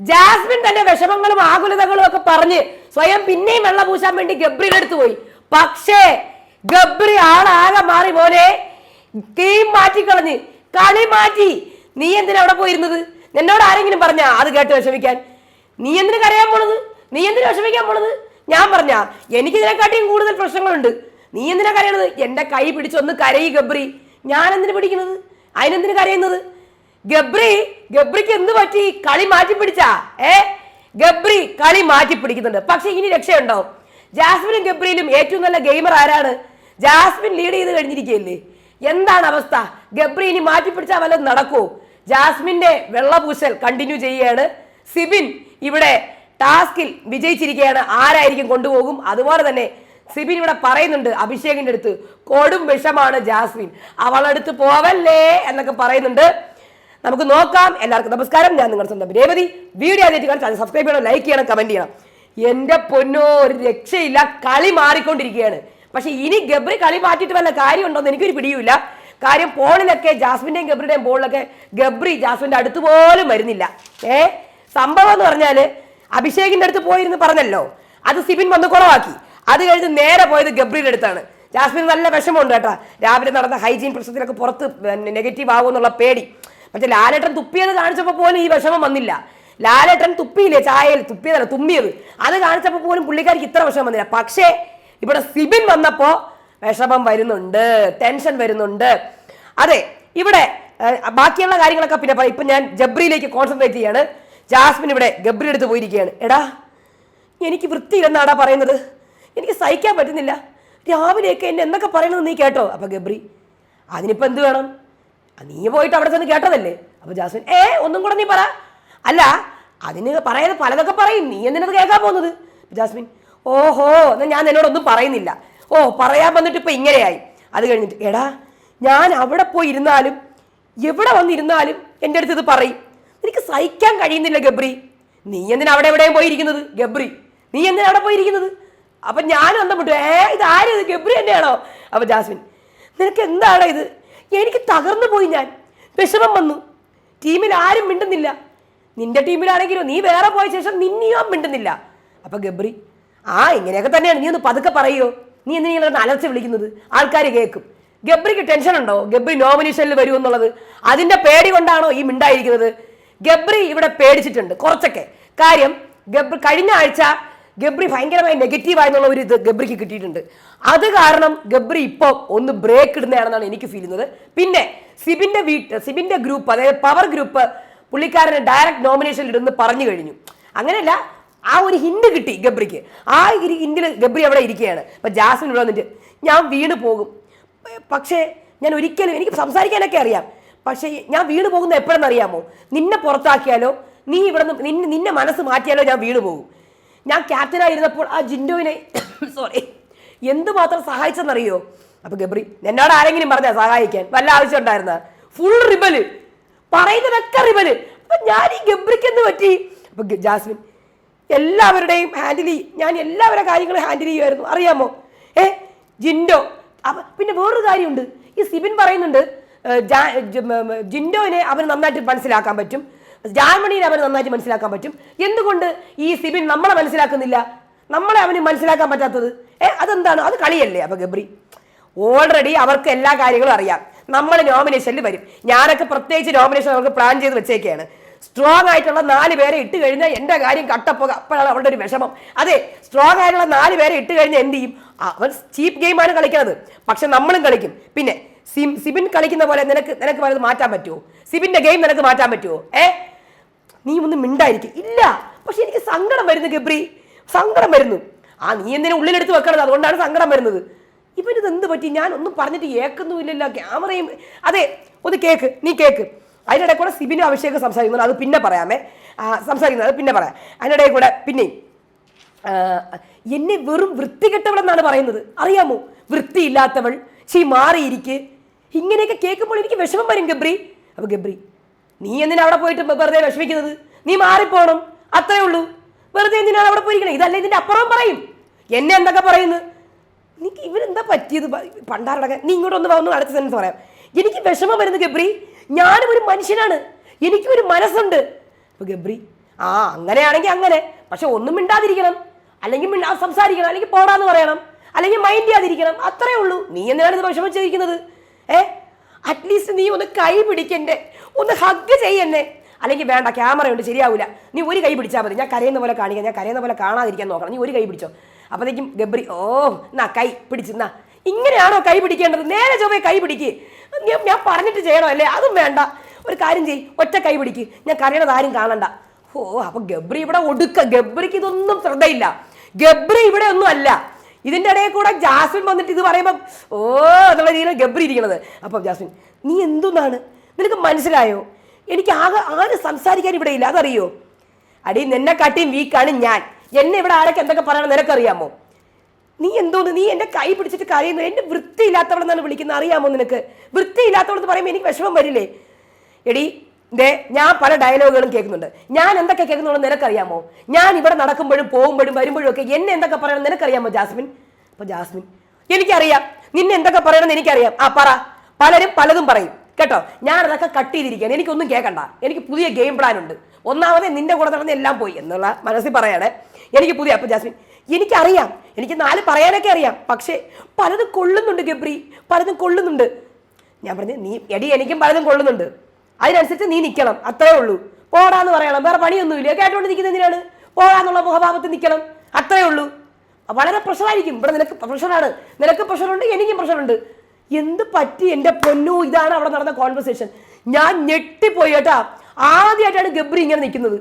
Jasmine തന്റെ വിഷമങ്ങളും ആകുലതകളും ഒക്കെ പറഞ്ഞ് സ്വയം പിന്നെയും വെള്ളം പൂശാൻ വേണ്ടി ഗബ്രിയുടെ അടുത്ത് പോയി. പക്ഷേ ഗബ്രി ആളാകെ മാറി പോലെ ഗെയിം മാറ്റിക്കളഞ്ഞ് കളി മാറ്റി. നീ എന്തിനാ അവിടെ പോയിരുന്നത്? എന്നോട് ആരെങ്കിലും പറഞ്ഞാ അത് കേട്ട് വിഷമിക്കാൻ? നീ എന്തിനു കരയാൻ പോണത്? നീ എന്തിനു വിഷമിക്കാൻ പോണത്? ഞാൻ പറഞ്ഞ എനിക്ക് ഇതിനെക്കാട്ടിയും കൂടുതൽ പ്രശ്നങ്ങളുണ്ട്. നീ എന്തിനാ കരയണത്? എന്റെ കൈ പിടിച്ചൊന്ന് കരയി ഗബ്രി. ഞാൻ എന്തിനു പിടിക്കുന്നത് അതിനെന്തിനു കരയുന്നത്? ഗബ്രി ഗബ്രിക്ക് എന്ത് പറ്റി? കളി മാറ്റി പിടിച്ചാ? ഏ? ഗബ്രി കളി മാറ്റി പിടിക്കുന്നുണ്ട്. പക്ഷെ ഇനി രക്ഷയുണ്ടാവും ജാസ്മിനും ഗബ്രിയിലും ഏറ്റവും നല്ല ഗെയിമർ ആരാണ്? ജാസ്മിൻ ലീഡ് ചെയ്ത് കഴിഞ്ഞിരിക്കുകയല്ലേ? എന്താണ് അവസ്ഥ? ഗബ്രി ഇനി മാറ്റി പിടിച്ചാൽ വല്ലതും നടക്കൂ ജാസ്മിന്റെ വെള്ളപൂശൽ കണ്ടിന്യൂ ചെയ്യുകയാണ്. സിബിൻ ഇവിടെ ടാസ്കിൽ വിജയിച്ചിരിക്കുകയാണ്. ആരായിരിക്കും കൊണ്ടുപോകും? അതുപോലെ തന്നെ സിബിൻ ഇവിടെ പറയുന്നുണ്ട് അഭിഷേകിന്റെ അടുത്ത്. കൊടും വിഷമാണ് ജാസ്മിൻ. അവളടുത്ത് പോവല്ലേ എന്നൊക്കെ പറയുന്നുണ്ട്. നമുക്ക് നോക്കാം. എല്ലാവർക്കും നമസ്കാരം. ഞാൻ നിങ്ങളുടെ സ്വന്തം രേവതി. വീഡിയോ ആദ്യമായിട്ട് കാണാൻ ചാനൽ സബ്സ്ക്രൈബ് ചെയ്യണം ലൈക്ക് ചെയ്യണം കമന്റ് ചെയ്യണം. എന്റെ പൊന്നോ ഒരു രക്ഷയില്ല. കളി മാറിക്കൊണ്ടിരിക്കുകയാണ്. പക്ഷെ ഇനി ഗബ്രി കളി മാറ്റിയിട്ട് വല്ല കാര്യമുണ്ടോ എന്ന് എനിക്കൊരു പിടിയുമില്ല. കാര്യം പോളിലൊക്കെ ജാസ്മിന്റെയും ഗബ്രിയുടെയും പോളിലൊക്കെ ഗബ്രി ജാസ്മിന്റെ അടുത്ത് പോലും വരുന്നില്ല. ഏ? സംഭവം എന്ന് പറഞ്ഞാൽ അഭിഷേകിന്റെ അടുത്ത് പോയിരുന്ന് പറഞ്ഞല്ലോ. അത് സിബിൻ വന്ന് കുറവാക്കി അത് കഴിഞ്ഞ് നേരെ പോയത് ഗബ്രിയുടെ അടുത്താണ്. ജാസ്മിൻ നല്ല വിഷമമുണ്ട് കേട്ടോ. രാവിലെ നടന്ന ഹൈജീൻ പ്രശ്നത്തിലൊക്കെ പുറത്ത് നെഗറ്റീവ് ആകുമെന്നുള്ള പേടി. മറ്റേ ലാലേട്ടൻ തുപ്പിയത് കാണിച്ചപ്പോൾ പോലും ഈ വിഷമം വന്നില്ല. ലാലേട്ടൻ തുപ്പിയില്ലേ ചായയിൽ? തുപ്പിയതല്ല തുമ്മിയത്. അത് കാണിച്ചപ്പോൾ പോലും പുള്ളിക്കാർക്ക് ഇത്ര വിഷമം വന്നില്ല. പക്ഷേ ഇവിടെ സിബിൻ വന്നപ്പോൾ വിഷമം വരുന്നുണ്ട് ടെൻഷൻ വരുന്നുണ്ട്. അതെ ഇവിടെ ബാക്കിയുള്ള കാര്യങ്ങളൊക്കെ പിന്നെ ഇപ്പൊ ഞാൻ ജബ്രിയിലേക്ക് കോൺസെൻട്രേറ്റ് ചെയ്യാണ്. ജാസ്മിൻ ഇവിടെ ഗബ്രി എടുത്ത് പോയിരിക്കുകയാണ്. എടാ എനിക്ക് വൃത്തിയില്ലെന്നാടാ പറയുന്നത്? എനിക്ക് സഹിക്കാൻ പറ്റുന്നില്ല. രാവിലെയൊക്കെ എന്നെ എന്നൊക്കെ പറയണമെന്ന് നീ കേട്ടോ? അപ്പൊ ഗബ്രി അതിനിപ്പോ എന്ത് വേണം? നീ പോയിട്ട് അവിടെ ചെന്ന് കേട്ടതല്ലേ? അപ്പോൾ ജാസ്മിൻ ഏ ഒന്നും കൂടെ നീ പറ. അല്ല അതിന് പറയാതെ പലതൊക്കെ പറയും. നീ എന്തിനത് കേൾക്കാൻ പോകുന്നത്? ജാസ്മിൻ ഓഹോ എന്നാൽ ഞാൻ എന്നോടൊന്നും പറയുന്നില്ല. ഓ പറയാൻ വന്നിട്ട് ഇപ്പൊ ഇങ്ങനെയായി. അത് കഴിഞ്ഞിട്ട് എടാ ഞാൻ അവിടെ പോയി ഇരുന്നാലും എവിടെ വന്നിരുന്നാലും എന്റെ അടുത്ത് ഇത് പറയും. എനിക്ക് സഹിക്കാൻ കഴിയുന്നില്ല ഗബ്രി. നീ എന്തിനാ അവിടെ എവിടെയും പോയിരിക്കുന്നത് ഗബ്രി? നീ എന്തിനാ അവിടെ പോയിരിക്കുന്നത്? അപ്പൊ ഞാൻ വന്നപ്പെട്ടു ഏ ഇത് ആരും ഇത്? ഗബ്രി തന്നെയാണോ? അപ്പൊ ജാസ്മിൻ നിനക്ക് എന്താണ് ഇത്? എനിക്ക് തകർന്നു പോയി ഞാൻ. വിഷമം വന്നു. ടീമിൽ ആരും മിണ്ടുന്നില്ല. നിന്റെ ടീമിലാണെങ്കിലും നീ വേറെ പോയ ശേഷം നിന്നെയോ മിണ്ടുന്നില്ല. അപ്പൊ ഗബ്രി ആ ഇങ്ങനെയൊക്കെ തന്നെയാണ്. നീ ഒന്ന് പതുക്കെ പറയോ? നീ എന്തിനാണ് അലർച്ച വിളിക്കുന്നത്? ആൾക്കാർ കേൾക്കും. ഗബ്രിക്ക് ടെൻഷൻ ഉണ്ടോ? ഗബ്രി നോമിനേഷനിൽ വരും എന്നുള്ളത്? അതിന്റെ പേടി കൊണ്ടാണോ ഈ മിണ്ടായിരിക്കുന്നത്? ഗബ്രി ഇവിടെ പേടിച്ചിട്ടുണ്ട്. കുറച്ചൊക്കെ. കാര്യം ഗബ്രി കഴിഞ്ഞ ആഴ്ച ഗബ്രി ഭയങ്കരമായി നെഗറ്റീവ് ആയെന്നുള്ള ഒരു ഇത് ഗബ്രിക്ക് കിട്ടിയിട്ടുണ്ട്. അത് കാരണം ഗബ്രി ഇപ്പോൾ ഒന്ന് ബ്രേക്ക് ഇടുന്നതാണെന്നാണ് എനിക്ക് ഫീൽ ചെയ്യുന്നത്. പിന്നെ സിബിന്റെ വീട്ട് സിബിന്റെ ഗ്രൂപ്പ് അതായത് പവർ ഗ്രൂപ്പ് പുള്ളിക്കാരനെ ഡയറക്റ്റ് നോമിനേഷൻ ഇടുന്ന് പറഞ്ഞു കഴിഞ്ഞു. അങ്ങനെയല്ല ആ ഒരു ഹിന്റ് കിട്ടി ഗബ്രിക്ക്. ആ ഒരു ഹിന്റിൽ ഗബ്രി അവിടെ ഇരിക്കുകയാണ്. അപ്പൊ ജാസ്മിൻ ഇവിടെ വന്നിട്ട് ഞാൻ വീണ് പോകും. പക്ഷേ ഞാൻ ഒരിക്കലും എനിക്ക് സംസാരിക്കാനൊക്കെ അറിയാം. പക്ഷേ ഞാൻ വീണ് പോകുന്നത് എപ്പോഴെന്ന് അറിയാമോ? നിന്നെ പുറത്താക്കിയാലോ? നീ ഇവിടെ നിന്നെ നിന്നെ മനസ്സ് മാറ്റിയാലോ ഞാൻ വീണ് പോകും? ഞാൻ ക്യാപ്റ്റനായിരുന്നപ്പോൾ ആ ജിൻഡോവിനെ സോറി എന്തുമാത്രം സഹായിച്ചെന്നറിയോ? അപ്പൊ ഗബ്രി എന്നോട് ആരെങ്കിലും പറഞ്ഞാ സഹായിക്കാൻ? വല്ല ആവശ്യം ഉണ്ടായിരുന്ന ഫുൾ റിബൽ പറയുന്നതൊക്കെ റിബൽ അപ്പൊ ഞാൻ ഈ ഗബ്രിക്ക് എന്ത് പറ്റി? അപ്പൊ ജാസ്മിൻ എല്ലാവരുടെയും ഹാൻഡിൽ ചെയ്യും. ഞാൻ എല്ലാവരുടെ കാര്യങ്ങളും ഹാൻഡിൽ ചെയ്യുമായിരുന്നു അറിയാമോ? ഏ ജിൻഡോ. പിന്നെ വേറൊരു കാര്യമുണ്ട്. ഈ സിബിൻ പറയുന്നുണ്ട് ജിൻഡോനെ അവന് നന്നായിട്ട് മനസ്സിലാക്കാൻ പറ്റും. ജാൻമണിനെ അവന് നന്നായിട്ട് മനസ്സിലാക്കാൻ പറ്റും. എന്തുകൊണ്ട് ഈ സിബിൻ നമ്മളെ മനസ്സിലാക്കുന്നില്ല? നമ്മളെ അവന് മനസ്സിലാക്കാൻ പറ്റാത്തത്? ഏ അതെന്താണ്? അത് കളിയല്ലേ അപ്പൊ ഗബ്രി? ഓൾറെഡി അവർക്ക് എല്ലാ കാര്യങ്ങളും അറിയാം. നമ്മൾ നോമിനേഷനിൽ വരും. ഞാനൊക്കെ പ്രത്യേകിച്ച് നോമിനേഷൻ അവർക്ക് പ്ലാൻ ചെയ്ത് വെച്ചേക്കാണ് സ്ട്രോങ് ആയിട്ടുള്ള നാല് പേരെ ഇട്ട് കഴിഞ്ഞാൽ എന്റെ കാര്യം കട്ടപ്പോക. അപ്പോഴാണ് അവളുടെ ഒരു വിഷമം. അതെ സ്ട്രോങ് ആയിട്ടുള്ള നാല് പേരെ ഇട്ട് കഴിഞ്ഞാൽ എന്ത് ചെയ്യും? അവൻ ചീപ്പ് ഗെയിമാണ് കളിക്കുന്നത് പക്ഷെ നമ്മളും കളിക്കും. പിന്നെ സിബിൻ കളിക്കുന്ന പോലെ നിനക്ക് നിനക്ക് പറയുന്നത് മാറ്റാൻ പറ്റുമോ സിബിന്റെ ഗെയിം നിനക്ക് മാറ്റാൻ പറ്റുമോ ഏ? നീ ഒന്ന് മിണ്ടായിരിക്കും. ഇല്ല. പക്ഷെ എനിക്ക് സങ്കടം വരുന്നു ഗബ്രി. സങ്കടം വരുന്നു. ആ നീ എന്തിനും ഉള്ളിലെടുത്ത് വെക്കണത്? അതുകൊണ്ടാണ് സങ്കടം വരുന്നത്. ഇവനിത് എന്ത് പറ്റി? ഞാൻ ഒന്നും പറഞ്ഞിട്ട് ഏക്കുന്നുമില്ലല്ലോ. ക്യാമറയും അതെ ഒന്ന് കേക്ക്. നീ കേക്ക്. അതിനിടെ കൂടെ സിബിനും അഭിഷേകം സംസാരിക്കുന്നത് അത് പിന്നെ പറയാമേ. സംസാരിക്കുന്നത് അത് പിന്നെ പറയാം. അതിനിടെ കൂടെ പിന്നെയും. എന്നെ വെറും വൃത്തികെട്ടവളെന്നാണ് പറയുന്നത്. അറിയാമോ? വൃത്തിയില്ലാത്തവൾ. ചീ മാറിയിരിക്കെ. ഇങ്ങനെയൊക്കെ കേൾക്കുമ്പോൾ എനിക്ക് വിഷമം വരും ഗബ്രി. അപ്പോൾ ഗബ്രി നീ എന്തിനാ അവിടെ പോയിട്ട് വെറുതെ വിഷമിക്കുന്നത്? നീ മാറിപ്പോണം. അത്രേ ഉള്ളൂ. വെറുതെ എന്തിനാണ് അവിടെ പോയിരിക്കണേ? ഇതല്ല ഇതിന്റെ അപ്പുറം പറയും. എന്നെ എന്തൊക്കെ പറയുന്നു? നിനക്ക് ഇവരെന്താ പറ്റിയത്? പണ്ടാറടക്കാൻ നീ ഇങ്ങോട്ട് ഒന്ന് വന്നു അടുത്ത സെൻസ് പറയാം. എനിക്ക് വിഷമം വരുന്നു ഗബ്രി. ഞാനും ഒരു മനുഷ്യനാണ്. എനിക്കും ഒരു മനസ്സുണ്ട്. അപ്പൊ ഗബ്രി ആ അങ്ങനെയാണെങ്കിൽ അങ്ങനെ. പക്ഷെ ഒന്നും മിണ്ടാതിരിക്കണം. അല്ലെങ്കിൽ മിണ്ടാ സംസാരിക്കണം. അല്ലെങ്കിൽ പോടാന്ന് പറയണം. അല്ലെങ്കിൽ മൈൻഡ് ചെയ്യാതിരിക്കണം. അത്രേ ഉള്ളൂ. നീ എന്തിനാണ് ഇത് വിഷമിച്ചിരിക്കുന്നത്? ഏ? അറ്റ്ലീസ്റ്റ് നീ ഒന്ന് കൈ പിടിക്കണ്ടേ ഒന്ന് ഹഗ് ചെയ്യന്നെ അല്ലെങ്കിൽ വേണ്ട ക്യാമറ ഉണ്ട് ശരിയാവില്ല നീ ഒരു കൈ പിടിച്ചാൽ മതി. ഞാൻ കരയുന്ന പോലെ കാണിക്കാം. ഞാൻ കരയുന്ന പോലെ കാണാതിരിക്കാൻ നോക്കണം. നീ ഒരു കൈ പിടിച്ചോ. അപ്പോഴത്തേക്കും ഗബ്രി ഓ എന്നാ കൈ പിടിച്ചു എന്നാ ഇങ്ങനെയാണോ കൈ പിടിക്കേണ്ടത്? നേരെ ചൊവ്വേ കൈ പിടിക്ക്. ഞാൻ പറഞ്ഞിട്ട് ചെയ്യണോ അല്ലേ? അതും വേണ്ട. ഒരു കാര്യം ചെയ്യ്. ഒറ്റ കൈ പിടിക്ക്. ഞാൻ കരയണത് ആരും കാണണ്ട. ഓ അപ്പൊ ഗബ്രി ഇവിടെ ഒടുക്ക. ഗബ്രിക്ക് ഇതൊന്നും ശ്രദ്ധയില്ല. ഗബ്രി ഇവിടെ ഒന്നും അല്ല. ഇതിന്റെ ഇടയിൽ കൂടെ ജാസ്മിൻ വന്നിട്ട് ഇത് പറയുമ്പോൾ ഓ എന്നുള്ള രീതിയിൽ ഗബ്രി ഇരിക്കണത്. അപ്പം ജാസ്മിൻ നീ എന്തൊന്നാണ്? നിനക്ക് മനസ്സിലായോ? എനിക്ക് ആകെ ആരും സംസാരിക്കാൻ ഇവിടെ ഇല്ല. അതറിയോ? അടി നിന്നെ കാട്ടിയും വീക്കാണ് ഞാൻ. എന്നെ ഇവിടെ ആരൊക്കെ എന്തൊക്കെ പറയണം നിനക്കറിയാമോ? നീ എന്തോന്ന്? നീ എന്റെ കൈ പിടിച്ചിട്ട് കരയുന്നു. എന്നെ വൃത്തിയില്ലാത്തവളെന്നാണ് വിളിക്കുന്നത്. അറിയാമോ നിനക്ക്? വൃത്തിയില്ലാത്തവളെന്ന് പറയുമ്പോൾ എനിക്ക് വിഷമം വരില്ലേ? എടി ദേ ഞാൻ പല ഡയലോഗുകളും കേൾക്കുന്നുണ്ട്. ഞാൻ എന്തൊക്കെ കേൾക്കുന്നുണ്ടെന്ന് നിനക്കറിയാമോ? ഞാൻ ഇവിടെ നടക്കുമ്പോഴും പോകുമ്പോഴും വരുമ്പോഴും ഒക്കെ എന്നെ എന്തൊക്കെ പറയണം നിനക്കറിയാമോ ജാസ്മിൻ? അപ്പൊ ജാസ്മിൻ എനിക്കറിയാം. നിന്നെ എന്തൊക്കെ പറയണമെന്ന് എനിക്കറിയാം. ആ പറ. പലരും പലതും പറയും. കേട്ടോ? ഞാൻ അതൊക്കെ കട്ട് ചെയ്തിരിക്കുകയാണ്. എനിക്കൊന്നും കേൾക്കണ്ട എനിക്ക് പുതിയ ഗെയിം പ്ലാൻ ഉണ്ട്. ഒന്നാമതേ നിന്റെ കൂടെ നടന്ന് എല്ലാം പോയി എന്നുള്ള മനസ്സിൽ പറയണേ. എനിക്ക് പുതിയ അപ്പം ജാസ്മിൻ എനിക്കറിയാം. എനിക്ക് നാല് പറയാനൊക്കെ അറിയാം. പക്ഷേ പലതും കൊള്ളുന്നുണ്ട് ഗബ്രി. പലതും കൊള്ളുന്നുണ്ട്. ഞാൻ പറഞ്ഞു നീ എടി എനിക്കും പലതും കൊള്ളുന്നുണ്ട്. അതിനനുസരിച്ച് നീ നിൽക്കണം അത്രേ ഉള്ളൂ. പോടാന്ന് പറയണം. വേറെ പണിയൊന്നുമില്ല. കേട്ടോണ്ട് നിൽക്കുന്ന എന്തിനാണ്? പോടാന്നുള്ള മുഖഭാവത്തിൽ നിൽക്കണം അത്രേ ഉള്ളൂ. വളരെ പ്രഷറായിരിക്കും ഇവിടെ നിനക്ക് പ്രഷറാണ് നിനക്ക് പ്രഷറുണ്ട് എനിക്കും പ്രഷറുണ്ട് എന്ത് പറ്റി എന്റെ പൊന്നു? ഇതാണ് അവിടെ നടന്ന കോൺവെർസേഷൻ ഞാൻ ഞെട്ടിപ്പോയി കേട്ടാ. ആദ്യമായിട്ടാണ് ഗബ്രി ഇങ്ങനെ നിൽക്കുന്നത്.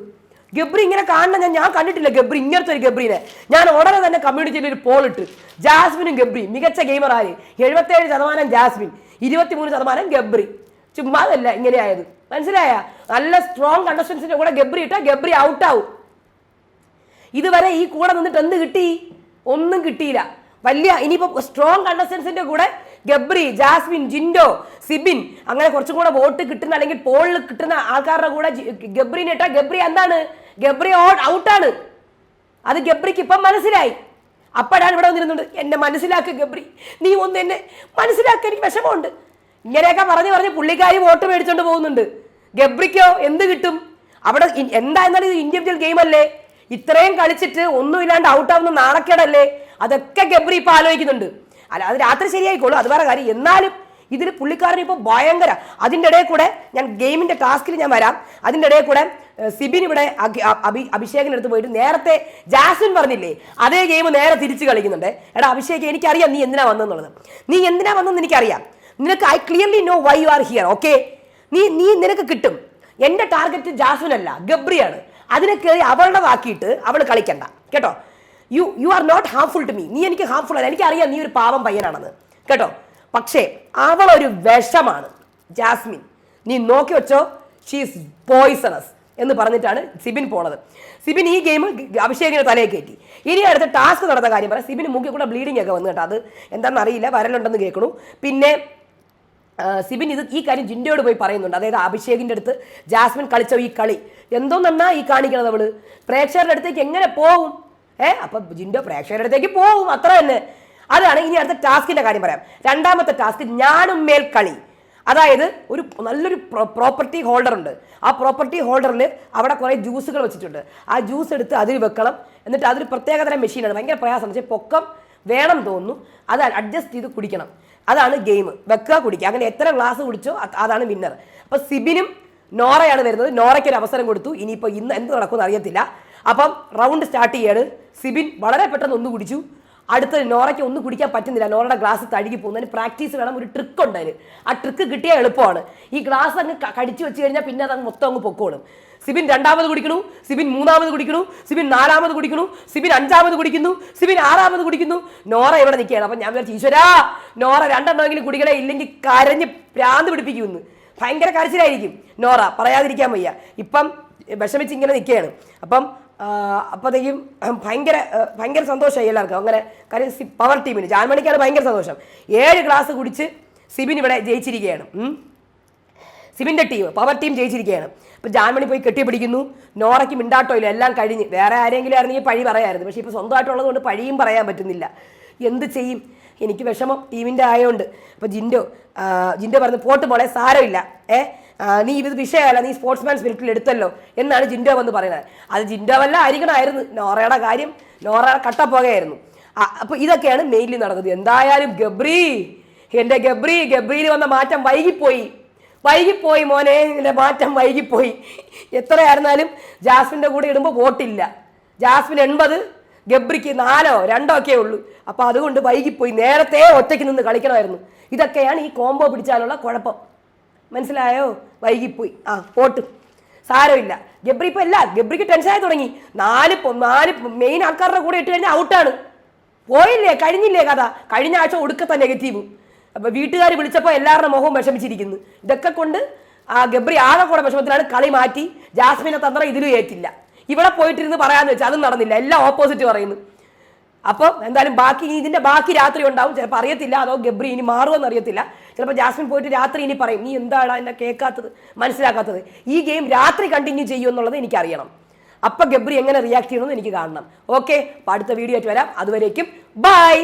ഗബ്രി ഇങ്ങനെ കാണണം ഞാൻ ഞാൻ കണ്ടിട്ടില്ല ഗബ്രി. ഇങ്ങനത്തെ ഒരു ഗബ്രീനെ. ഞാൻ ഉടനെ തന്നെ കമ്മ്യൂണിറ്റിയിൽ ഒരു പോൾ ഇട്ട്. ജാസ്മിനും ഗബ്രി. മികച്ച ഗെയിമർ ആര്? എഴുപത്തേഴ് ശതമാനം ജാസ്മിൻ. ഇരുപത്തിമൂന്ന് ശതമാനം ഗബ്രി. ചുമ്മാതല്ല ഇങ്ങനെയായത് മനസ്സിലായ? നല്ല സ്ട്രോങ് കണ്ടസ്റ്റൻസിന്റെ കൂടെ ഗബ്രി ഇട്ടാൽ ഗബ്രി ഔട്ടാവും ഇതുവരെ ഈ കൂടെ നിന്നിട്ട് എന്ത് കിട്ടി? ഒന്നും കിട്ടിയില്ല. വലിയ ഇനിയിപ്പോ സ്ട്രോങ് കണ്ടസ്റ്റൻസിന്റെ കൂടെ ഗബ്രി ജാസ്മിൻ ജിൻഡോ സിബിൻ. അങ്ങനെ കുറച്ചും കൂടെ വോട്ട് കിട്ടുന്ന അല്ലെങ്കിൽ പോളിൽ കിട്ടുന്ന ആൾക്കാരുടെ കൂടെ ഗബ്രീനെ ഇട്ടാൽ ഗബ്രി എന്താണ്? ഗബ്രി ഔട്ടാണ് അത് ഗബ്രിക്ക് ഇപ്പം മനസ്സിലായി. അപ്പോഴാണ് ഇവിടെ വന്നിരുന്നത്. എന്നെ മനസ്സിലാക്ക് ഗബ്രി. നീ ഒന്ന് എന്നെ മനസ്സിലാക്കുക എനിക്ക് വിഷമമുണ്ട്. ഇങ്ങനെയൊക്കെ പറഞ്ഞ് പറഞ്ഞ് പുള്ളിക്കാരി വോട്ട് മേടിച്ചോണ്ട് പോകുന്നുണ്ട്. ഗബ്രിക്കോ എന്ത് കിട്ടും? അവിടെ എന്താ എന്നാലും ഇത് ഇൻഡിവിജ്വൽ ഗെയിം അല്ലേ? ഇത്രയും കളിച്ചിട്ട് ഒന്നുമില്ലാണ്ട് ഔട്ടാവുന്ന നാണക്കേടല്ലേ? അതൊക്കെ ഗബ്രി ഇപ്പൊ ആലോചിക്കുന്നുണ്ട്. അല്ല അത് രാത്രി ശരിയായിക്കോളൂ. അത് വേറെ കാര്യം. എന്നാലും ഇതിൽ പുള്ളിക്കാരൻ ഇപ്പോൾ ഭയങ്കര അതിന്റെ ഇടയിൽ കൂടെ ഞാൻ ഗെയിമിന്റെ ടാസ്കിൽ ഞാൻ വരാം. അതിന്റെ ഇടയിൽ കൂടെ സിബിൻ ഇവിടെ അഭി അഭിഷേകനെടുത്ത് പോയിട്ട് നേരത്തെ ജാസ്മിൻ പറഞ്ഞില്ലേ അതേ ഗെയിം നേരെ തിരിച്ച് കളിക്കുന്നുണ്ട്. എടാ അഭിഷേക് എനിക്കറിയാം നീ എന്തിനാ വന്നെന്നുള്ളത്. നീ എന്തിനാ വന്നെന്ന് എനിക്കറിയാം. നിനക്ക് I clearly know why you are here okay നീ നീ നിനക്ക് കിട്ടും. എന്റെ ടാർഗറ്റ് ജാസ്മിൻ അല്ല ഗബ്രിയാണ്. അതിനെ കയറി അവളുടെ വാക്കിയിട്ട് അവൾ കളിക്കണ്ട. കേട്ടോ? You you are not harmful to me നീ എനിക്ക് ഹാർംഫുൾ അല്ല. എനിക്കറിയാം നീ ഒരു പാവം പയ്യനാണെന്ന്. കേട്ടോ? പക്ഷേ അവളൊരു വിഷമാണ്. ജാസ്മിൻ നീ നോക്കി വെച്ചോ? ഷീസ് പോയിസണസ് എന്ന് പറഞ്ഞിട്ടാണ് സിബിൻ പോണത്. സിബിൻ ഈ ഗെയിം അഭിഷേകിന്റെ തലയെ കയറ്റി. ഇനി അടുത്ത ടാസ്ക് നടന്ന കാര്യം പറയാം. സിബിന് മുക്കിൽ കൂടെ ബ്ലീഡിംഗ് ഒക്കെ വന്നു കേട്ടോ. അത് എന്താണെന്ന് അറിയില്ല. വരലുണ്ടെന്ന് കേൾക്കണു. പിന്നെ സിബിൻ ഇത് ഈ കാര്യം ജിൻഡയോട് പോയി പറയുന്നുണ്ട്. അതായത് അഭിഷേകിന്റെ അടുത്ത് ജാസ്മിൻ കളിച്ച ഈ കളി. എന്തോന്നാ ഈ കാണിക്കണത് അവൾ. പ്രേക്ഷകരുടെ അടുത്തേക്ക് എങ്ങനെ പോകും ഏ അപ്പൊ ജിൻഡോ പ്രേക്ഷകരുടെ അടുത്തേക്ക് പോകും അത്ര തന്നെ. അതാണ് ഇനി അടുത്ത ടാസ്കിന്റെ കാര്യം പറയാം. രണ്ടാമത്തെ ടാസ്ക് ഞാനും മേൽ കളി. അതായത് ഒരു നല്ലൊരു പ്രോപ്പർട്ടി ഹോൾഡർ ഉണ്ട്. ആ പ്രോപ്പർട്ടി ഹോൾഡറിൽ അവിടെ കുറേ ജ്യൂസുകൾ വെച്ചിട്ടുണ്ട്. ആ ജ്യൂസ് എടുത്ത് അതിൽ വെക്കണം. എന്നിട്ട് അതൊരു പ്രത്യേകതരം മെഷീനാണ്. ഭയങ്കര പ്രയാസം. പക്ഷേ പൊക്കം വേണം തോന്നുന്നു. അത് അഡ്ജസ്റ്റ് ചെയ്ത് കുടിക്കണം. അതാണ് ഗെയിം. വെക്കുക കുടിക്കുക. അങ്ങനെ എത്ര ഗ്ലാസ് കുടിച്ചോ അതാണ് വിന്നർ അപ്പോൾ സിബിനും നോറയാണ് വരുന്നത്. നോറയ്ക്ക് ഒരു അവസരം കൊടുത്തു. ഇനിയിപ്പോൾ ഇന്ന് എന്ത് നടക്കുമെന്ന് അറിയത്തില്ല. അപ്പം റൗണ്ട് സ്റ്റാർട്ട് ചെയ്യാണ്. സിബിൻ വളരെ പെട്ടെന്ന് ഒന്ന് കുടിച്ചു. അടുത്ത നോറയ്ക്ക് ഒന്നും കുടിക്കാൻ പറ്റുന്നില്ല. നോറയുടെ ഗ്ലാസ് തഴുകി പോകുന്നതിന് പ്രാക്ടീസ് വേണം. ഒരു ട്രിക്ക് ഉണ്ട് അതിന്. ആ ട്രിക്ക് കിട്ടിയാൽ എളുപ്പമാണ്. ഈ ഗ്ലാസ് അങ്ങ് കടിച്ചു വെച്ച് കഴിഞ്ഞാൽ പിന്നെ അത് അങ്ങ് മൊത്തം അങ്ങ് പൊക്കോളും. സിബിൻ രണ്ടാമത് കുടിക്കണു. സിബിൻ മൂന്നാമത് കുടിക്കണു. സിബിൻ നാലാമത് കുടിക്കണു. സിബിൻ അഞ്ചാമത് കുടിക്കുന്നു. സിബിൻ ആറാമത് കുടിക്കുന്നു. നോറ ഇവിടെ നിൽക്കുകയാണ്. അപ്പം ഞാൻ വിചാരിച്ചു ഈശ്വരാ നോറ രണ്ടെണ്ണമെങ്കിലും കുടിക്കണേ ഇല്ലെങ്കിൽ കരഞ്ഞ് പ്രാന്ത് പിടിപ്പിക്കുമെന്ന്. ഭയങ്കര കരച്ചിലായിരിക്കും. നോറ പറയാതിരിക്കാൻ വയ്യ. ഇപ്പം വിഷമിച്ച് ഇങ്ങനെ നിൽക്കുകയാണ്. അപ്പം അപ്പോഴത്തേക്കും ഭയങ്കര ഭയങ്കര സന്തോഷമായി എല്ലാവർക്കും. അങ്ങനെ കാര്യം പവർ ടീമിന് ജാൻമണിക്കാണ് ഭയങ്കര സന്തോഷം. ഏഴ് ഗ്ലാസ് കുടിച്ച് സിബിൻ ഇവിടെ ജയിച്ചിരിക്കുകയാണ്. സിബിന്റെ ടീം പവർ ടീം ജയിച്ചിരിക്കുകയാണ്. അപ്പോൾ ജാൻമണി പോയി കെട്ടിപ്പിടിക്കുന്നു. നോറയ്ക്ക് മിണ്ടാട്ടോ ഇല്ല എല്ലാം കഴിഞ്ഞ്. വേറെ ആരെങ്കിലും ആയിരുന്നെങ്കിൽ പഴി പറയായിരുന്നു. പക്ഷേ ഇപ്പോൾ സ്വന്തമായിട്ടുള്ളത് കൊണ്ട് പഴിയും പറയാൻ പറ്റുന്നില്ല. എന്ത് ചെയ്യും? എനിക്ക് വിഷമം ടീമിന്റെ ആയതുകൊണ്ട് അപ്പോൾ ജിൻഡോ ജിൻഡോ പറഞ്ഞു പോട്ട് മോളെ സാരമില്ല. ഏ ആ, നീ ഇത് വിഷയമല്ല നീ സ്പോർട്സ്മാൻ സ്പിരിറ്റിൽ എടുത്തല്ലോ എന്നാണ് ജിൻഡോ എന്ന് പറയുന്നത്. അത് ജിൻഡോ വല്ല ആയിരിക്കണമായിരുന്നു നോറയുടെ കാര്യം നോറ കട്ടപ്പോകയായിരുന്നു. ആ, അപ്പൊ ഇതൊക്കെയാണ് മെയിലിൽ നടന്നത്. എന്തായാലും ഗബ്രി എന്റെ ഗബ്രി ഗബ്രിയിൽ വന്ന മാറ്റം വൈകിപ്പോയി. വൈകിപ്പോയി മോനെ ഇതിന്റെ മാറ്റം വൈകിപ്പോയി. എത്രയായിരുന്നാലും ജാസ്മിന്റെ കൂടെ ഇടുമ്പോൾ വോട്ടില്ല. ജാസ്മിൻ എൺപത് ഗബ്രിക്ക് നാലോ രണ്ടോ ഒക്കെ ഉള്ളൂ. അപ്പോൾ അതുകൊണ്ട് വൈകിപ്പോയി. നേരത്തെ ഒറ്റയ്ക്ക് നിന്ന് കളിക്കണമായിരുന്നു. ഇതൊക്കെയാണ് ഈ കോംബോ പിടിച്ചാലുള്ള കുഴപ്പം. മനസ്സിലായോ? വൈകിപ്പോയി. ആ പോട്ട്. സാരമില്ല. ഗബ്രി ഇപ്പൊ അല്ല ഗബ്രിക്ക് ടെൻഷനായി തുടങ്ങി. നാല് നാല് മെയിൻ ആൾക്കാരുടെ കൂടെ ഇട്ട് കഴിഞ്ഞാൽ ഔട്ടാണ് പോയില്ലേ? കഴിഞ്ഞില്ലേ കഥ? കഴിഞ്ഞ ആഴ്ച ഒടുക്കത്തെ നെഗറ്റീവ് അപ്പൊ വീട്ടുകാർ വിളിച്ചപ്പോൾ എല്ലാവരുടെ മുഖവും വിഷമിച്ചിരിക്കുന്നു. ഇതൊക്കെ കൊണ്ട് ആ ഗബ്രി ആകെ കൂടെ വിഷമത്തിലാണ് കളി മാറ്റി. ജാസ്മിനെ തന്ത്രം ഇതിലും ഏറ്റില്ല. ഇവിടെ പോയിട്ടിരുന്ന് പറയാന്ന് വെച്ചാൽ അതും നടന്നില്ല. എല്ലാം ഓപ്പോസിറ്റ് പറയുന്നു. അപ്പം എന്തായാലും ബാക്കി ഇതിന്റെ ബാക്കി രാത്രി ഉണ്ടാവും. ചിലപ്പോൾ അറിയത്തില്ല അതോ ഗബ്രി ഇനി മാറുമെന്ന് അറിയത്തില്ല. ചിലപ്പോൾ ജാസ്മിൻ പോയിട്ട് രാത്രി ഇനി പറയും നീ എന്താണ് എന്നെ കേൾക്കാത്തത് മനസ്സിലാക്കാത്തത്? ഈ ഗെയിം രാത്രി കണ്ടിന്യൂ ചെയ്യൂ എന്നുള്ളത് എനിക്കറിയണം. അപ്പൊ ഗബ്രി എങ്ങനെ റിയാക്ട് ചെയ്യണമെന്ന് എനിക്ക് കാണണം. ഓക്കെ അടുത്ത വീഡിയോ ആയിട്ട് വരാം. അതുവരേക്കും ബൈ